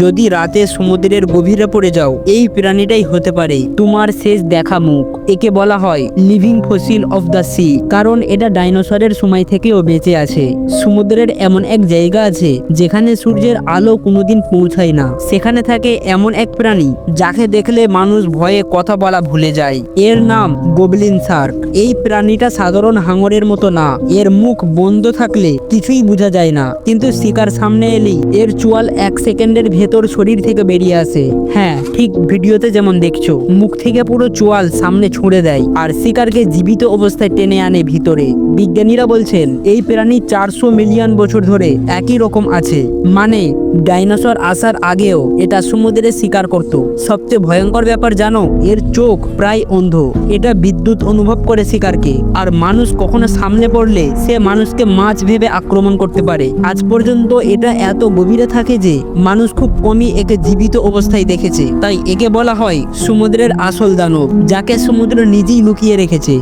যদি রাতে সমুদ্রের গভীরে পড়ে যাও এই প্রাণীটাই হতে পারে তোমার শেষ দেখা মুখ। একে বলা হয় living fossil of the sea কারণ এটা ডাইনোসরের সময় থেকেও বেঁচে আছে। সমুদ্রের এমন এক জায়গা আছে যেখানে সূর্যের আলো কোনোদিন পৌঁছায় না। সেখানে থাকে এমন এক প্রাণী যাকে দেখলে মানুষ ভয়ে কথা বলা ভুলে যায়। এর নাম গোবলিন শার্ক। এই প্রাণীটা সাধারণ হাঙরের মতো না। এর মুখ বন্ধ থাকলে কিছুই বোঝা যায় না। কিন্তু শিকার সামনে এলেই এর চুয়াল এক সেকেন্ডের ভেতর শরীর থেকে বেরিয়ে আসে। হ্যাঁ ঠিক ভিডিওতে যেমন দেখছ, মুখ থেকে পুরো চোয়াল সামনে ছুঁড়ে দেয় আর শিকারকে জীবিত অবস্থায় টেনে আনে ভিতরে। বিজ্ঞানীরা বলছেন, এই প্রাণী চারশো মিলিয়ন বছর ধরে একই রকম আছে। মানে ডাইনোসর আসার আগেও এটা সমুদ্রে শিকার করত। সবচেয়ে ভয়ঙ্কর ব্যাপার জানো, এর চোখ প্রায় অন্ধ। এটা বিদ্যুৎ অনুভব করে শিকারকে। আর মানুষ কখনো সামনে পড়লে সে মানুষকে মাছ ভেবে আক্রমণ করতে পারে। আজ পর্যন্ত এটা এত গভীরে থাকে যে, মানুষ খুব কমই একে জীবিত অবস্থায় দেখেছে। তাই একে বলা হয় সমুদ্রের আসল দানব, যাকে সমুদ্র নিজেই লুকিয়ে রেখেছে।